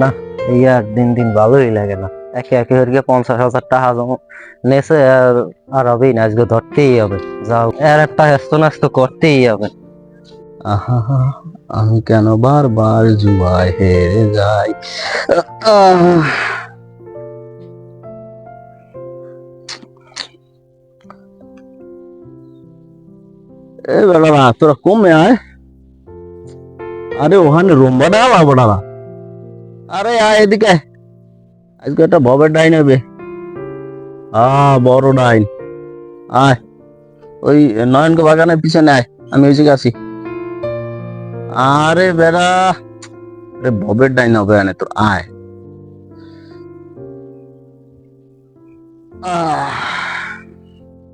না এই আর দিন দিন ভালোই লাগে না। একে একে হরিকে পঞ্চাশ হাজার টাকা নেছে আর আর হবেই না, আজকে ধরতেই হবে। যাও এর একটা ব্যস্ত নাস্ত করতেই হবে। আহা, আমি কেন বারবার জুয়ায় হেরে যাই? এ বেড়া তোরা কমে আয়। আরে ওখানে রুম্বা ডালা বড়ালা আরে আয় এদিকে। আজকে একটা ববের ডাইন হবে। আহ বড় ডাইন। আয়। ওই নয়নকে বাগানের পিছনে আয়। আমি ওই আছি। আরে বেড়া। আরে ববের ডাইন হবে এনে তোর আয়।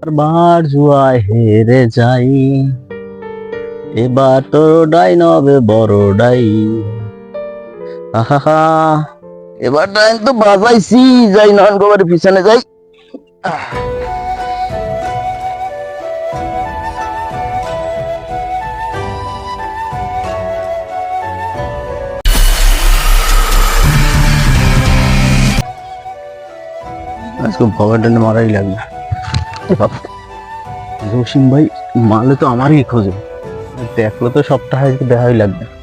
বারবার জুয়ায় হেরে যাই। এবার তোর ডাইন হবে বড় ডাই এবার ডাইন তো বাজাইছি, যাই গোবরের পিছনে যাই। আজকে ভগবান মারাই লাগবে। ভাই মালে তো আমারই খোঁজে। দেখল তো সবটা দেখাই লাগবে।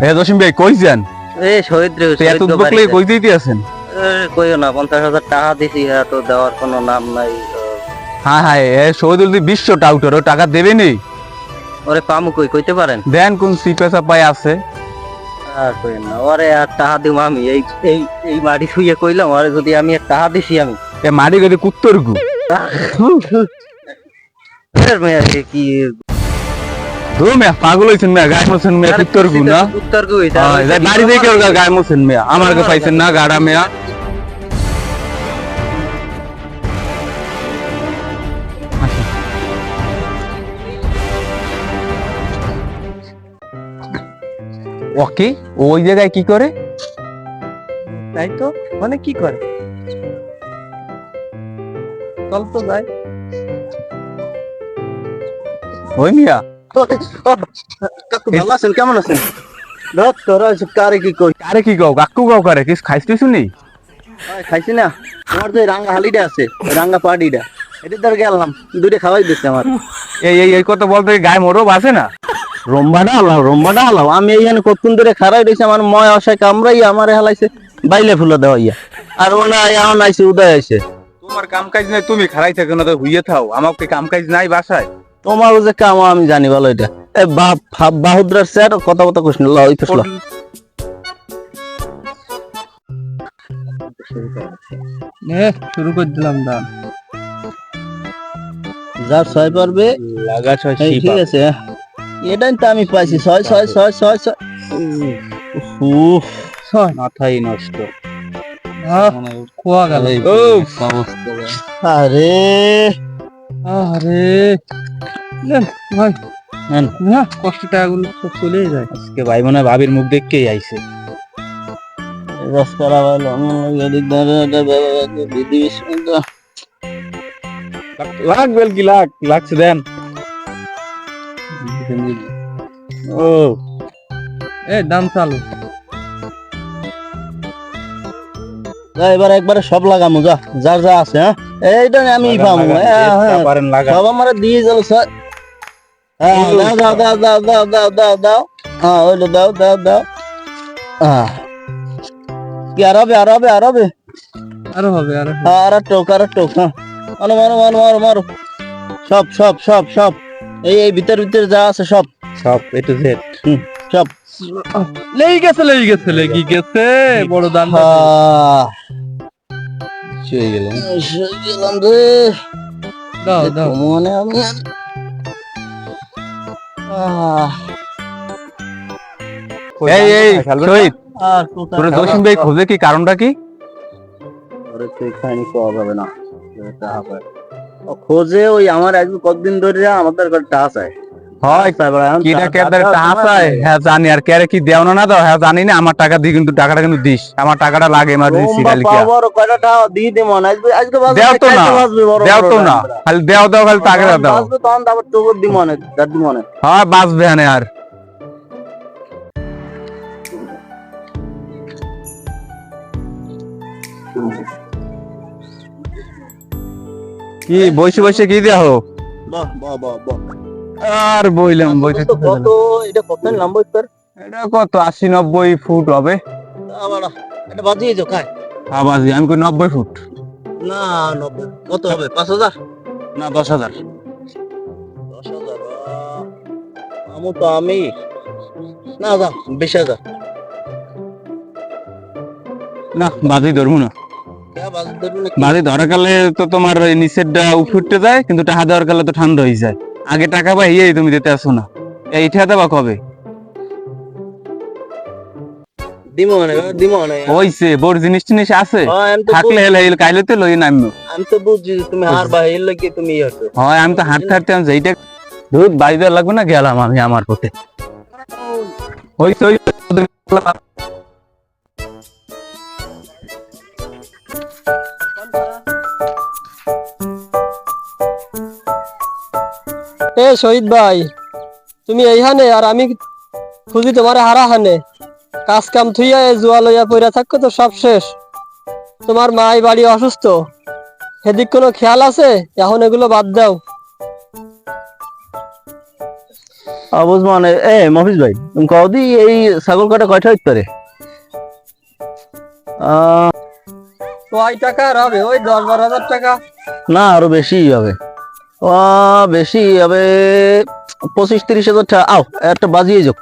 হে জসিম ভাই কই যান? এ শহীদ রে এত বকলে কই দিতে আছেন কইও না পঞ্চাশ হাজার টাকা দিছি এত দেওয়ার কোনো নাম নাই হ্যাঁ হ্যাঁ এ শহীদুল দি বিশ্ব টাউটার ও টাকা দেবে নি ওরে পামু কই কইতে পারেন? দেন কোন সি পেশা পাই আছে। আর কইেন না ওরে আর টাকা দিব আমি এই এই এই মাটি শুয়ে কইলাম ওরে যদি আমি আর টাকা দিছি আমি। এ মারি গদি কুত্তর গু। কি দু পাগল হইছেন মে গায় মোছেন মে কুত্তর গু না উত্তর কই বাড়ি দেখে ওর গায় মোছেন মে আমার কে পাইছেন না গাড়া মে ওকে ওই জায়গায় কি করে? তাই তো মানে কি করে? চল তো যাই। ওই মিয়া কাকু ভালো আছেন? কেমন আছেন? ধর তোরা কারে কি কই? আরে কি গাও কাকু গাও করে? কিছু খাইছিস শুনি খাইছি না। তোমার তো রাঙ্গা হালিটা আছে রাঙ্গা পাটিটা এটা ধর গেলাম দুইটা খাওয়াই দিচ্ছে আমার। এই এই এই কথা বলতে গায়ে মরব আছে না? রম্বাটা হালাও রম্বাটা হালাও। আমি এইখানে কতক্ষণ ধরে খারাই রয়েছি আমার ময় আশায় কামড়াই আমারে হালাইছে বাইলে ফুলে দেওয়া ইয়া আর ও না এখন আইছে উদয় আইছে তোমার কাম কাজ নাই তুমি খারাই থাকো না তো হুইয়ে থাও। আমাকে কাম কাজ নাই বাসায়। তোমার যে কাম আমি জানি ভালো এটা। এ বাপ বাহুদ্রার স্যার কথা কথা কইস না ল ওই ফেসলা। শুরু করে দিলাম দান যার ছয় পারবে লাগা ছয় ঠিক আছে হ্যাঁ। এটাই তো আমি পাইছি ছয় ছয় ছয় ছয় ছয়। উফ ছয়। মাথাই নষ্ট। খোয়া গেল। আরে। আরে নেন। না কষ্ট টাকাগুলো সব চলেই যায় আজকে ভাই মনে ভাবির মুখ দেখকেই আইছে রস করা ভালো আমার এদিক ধরে বিধি লাখ বেল কি লাখ লাগছে দেন ও এ দাম চালু এবার একবারে সব লাগামু যা যার যা আছে হ্যাঁ? এইটা আমি হ্যাঁ, হ্যাঁ। পাবো সব আমার দিয়ে স্যার। হ্যাঁ দাও দাও দাও দাও দাও দাও দাও হ্যাঁ দাও দাও দাও। হ্যাঁ। কি আর হবে আর হবে আর হবে? হবে আর টোক আর টোক হ্যাঁ। মারো মারো মারো মারো সব সব সব সব। এই এই ভিতর ভিতর যা আছে সব। সব এ টু জেড হুম সব। লেই গেছে লেগে গেছে লেগি গেছে। বড় দান গেলাম গেলাম। রে দাও দাও। মনে আমি এই এই শহীদ। ভাই খোঁজে কি কারণটা কি? ওরে তো যাবে না। খোঁজে ওই আমার একদিন কতদিন ধরে আমাদের কাছে টাচ হয় কিটা কেদার টাকা হ্যাঁ জানি। আর কেরে কি দেও না হ্যাঁ জানি না। আমার টাকা দি কিন্তু টাকাটা কিন্তু দিস। আমার টাকাটা লাগে খালি কি আজকে দেও তো না। দেও তো না। খালি দেও দাও খালি টাকা দাও। তখন হ্যাঁ আর। কি বসে বসে কি দেহ বাহ বাহ বাহ বাহ। আর বইলাম বইতে তো কত? এটা কত নাম্বার তোর এটা কত? আশি নব্বই ফুট হবে। এটা বাজিয়ে যাও খায় আবাজি আমি কই নব্বই ফুট? না নব্বই। কত হবে? পাঁচ হাজার? না দশ হাজার। দশ হাজার আমি তো আমি। না দাম বিশ হাজার। না বাজি ধরবো না। নাকি? বাজি ধরা কালে তো তোমার ওই নিচের ডা উঠতে যায় কিন্তু টাকা দেওয়ার কালে তো ঠান্ডা হয়ে যায়। আগে টাকা পাই তুমি দিতে আসো না। এইটা দেবা কবে? জিনিস টিনিস আছে। হ্যাঁ, থাকলে হেলে হেলে কাইলে তো লই নামবো আমি তো বুঝছি তুমি হার বা এর লাগে তুমি ইয়ে হয় আমি তো হাঁটতে হাঁটতে আমি এইটা দুধ লাগবে না গেলাম আমি আমার পথে। শহীদ ভাই তুমি এইখানে আর আমি খুঁজি তোমার হারা হানে কাজ কাম থুইয়া এ জুয়া লইয়া পইরা থাকো তো সব শেষ। তোমার মাই বাড়ি অসুস্থ। সেদিক কোনো খেয়াল আছে? এখন এগুলো বাদ দাও। অবুজ মানে এ মফিজ ভাই তুমি কদি এই ছাগল কাটা কয়টা হইতে পারে? কয় টাকা আর হবে? ওই দশ বারো হাজার টাকা। না আরও বেশি হবে। বেশি হবে পঁচিশ তিরিশ হাজার টাকা। আও একটা বাজিয়ে যোগ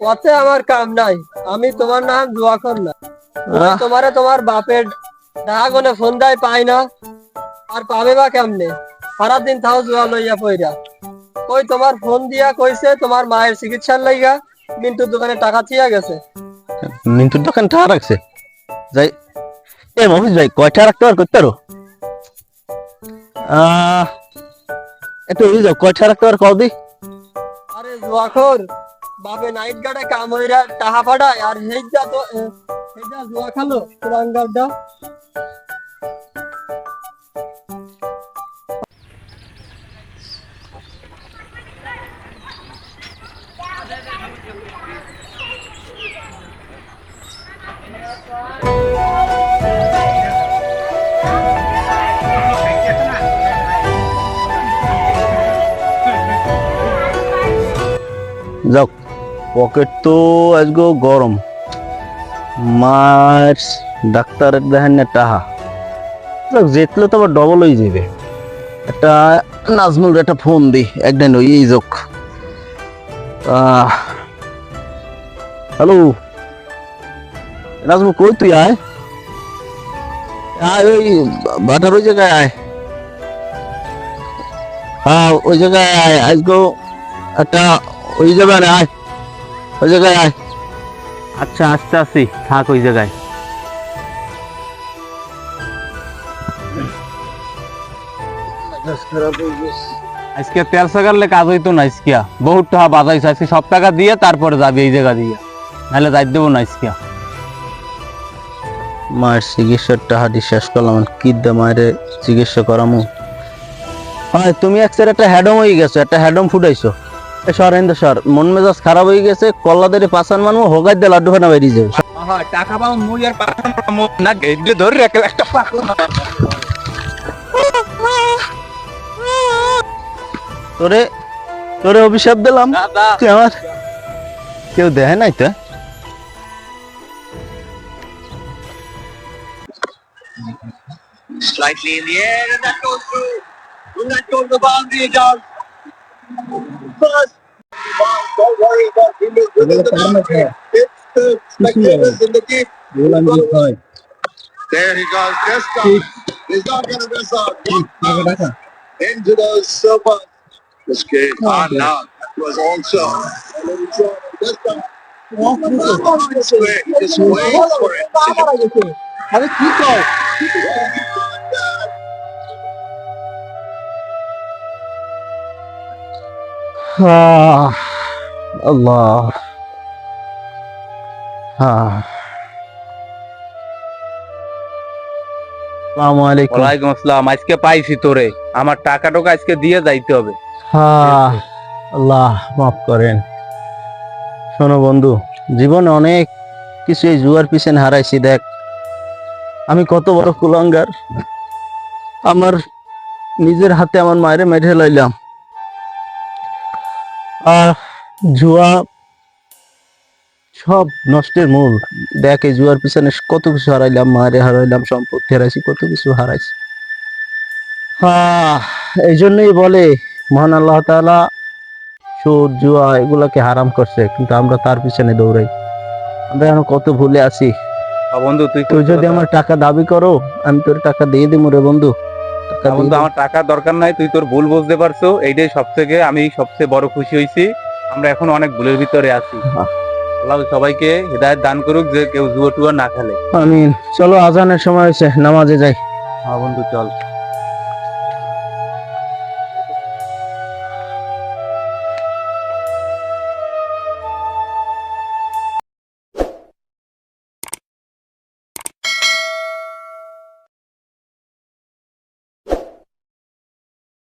ওতে আমার কাম নাই। আমি তোমার নাম জুয়া কর না তোমারে তোমার বাপের ডাহাগনে ফোন দেয় পাই না। আর পাবে বা কেমনে? সারাদিন তাও জুয়া লইয়া পইরা। ওই তোমার ফোন দিয়া কইছে তোমার মায়ের চিকিৎসার লাইগা মিন্টুর দোকানে টাকা থিয়া গেছে। মিন্টুর দোকান টাকা রাখছে? যাই এ মফিজ ভাই কয়টা রাখতে পার? করতে পারো? আহ, একটু এই যাও, কয়টা রাখতে পার কদি আরে জুয়াখোর, বাপে নাইট গার্ডে কাম হইরা টাহা পাঠায় আর হেইটা তো হেইটা জুয়া খালো কুলাঙ্গারটা যাও পকেট তো আজকে গরম। মার ডাক্তারের দেখেন না টাহা। যেতলে তো আবার ডবল হয়ে যাবে একটা নাজমুল একটা ফোন দি একদিন ওই, এই যোগ। হ্যালো নাজমুল, কই তুই, আয়। আয়, ওই বাটার ওই জায়গায় আয়। হ্যাঁ ওই জায়গায় আয় আজকে একটা ওই জায়গায় আয়। ওই জায়গায় আয়। আচ্ছা আস্তে আসি থাক ওই জায়গায়। আজকে তেল সাগারলে কাজ হইতো না আজকিয়া বহুত টাকা বাজাইছে আজকে সব টাকা দিয়ে তারপরে যাবি এই জায়গা দিয়ে। নাহলে যাই দেবো না আজকিয়া মায়ের চিকিৎসার টাহাটি শেষ করলাম কি দে মায়ের চিকিৎসা করামু? হয় তুমি একসাথে একটা হ্যাডম হয়ে গেছো একটা হ্যাডম ফুটাইছো। এ সর এন্দে সর মন মেজাজ খারাপ হয়ে গেছে কল্লাদের পাঁচান মানুষ হোগাই দিয়ে লাড্ডু খানা বেরিয়ে যাবে টাকা পাবো মুই আর না ধরে রাখে একটা তোরে তোরে অভিশাপ দিলাম তুই আমার কেউ দেয় নাই তো slightly in the air, and that goes through. And that goes the boundary down. First, don't worry about him within the boundary. It's the spectators in the deep. There he goes, just down. He's not going to miss out. Into those silver. This game, ah, now, was also a little short. Just wait, just wait for it. আল্লাহ। ওয়ালাইকুম আসসালাম। আজকে পাইছি তোরে। আমার টাকা টোকা আজকে দিয়ে যাইতে হবে। আল্লাহ মাফ করেন। শোনো বন্ধু জীবনে অনেক কিছু এই জুয়ার পিছনে হারাইছি দেখ। আমি কত বড় কুলাঙ্গার। আমার নিজের হাতে আমার মায়ের মেরে লাইলাম। জুয়া সব নষ্টের মূল। দেখ এই জুয়ার পিছনে কত কিছু হারাইলাম মায়ের হারাইলাম সম্পত্তি হারাইছি কত কিছু হারাইছি। এই জন্যই বলে মহান আল্লাহ তাআলা সুদ জুয়া এগুলাকে হারাম করছে কিন্তু আমরা তার পিছনে দৌড়াই। আমরা এখন কত ভুলে আছি। বন্ধু তুই তুই যদি আমার টাকা দাবি করো আমি তোর টাকা দিয়ে দিব রে বন্ধু। বন্ধু আমার টাকার দরকার নাই তুই তোর ভুল বুঝতে পারছ। এইটাই সব থেকে আমি সবচেয়ে বড় খুশি হয়েছি। আমরা এখন অনেক ভুলের ভিতরে আছি। আল্লাহ সবাইকে হৃদায়ত দান করুক যে কেউ জুয়া টুয়া না খেলে। আমিন। চলো আজানের সময় হয়েছে নামাজে যাই। হ্যাঁ বন্ধু চল।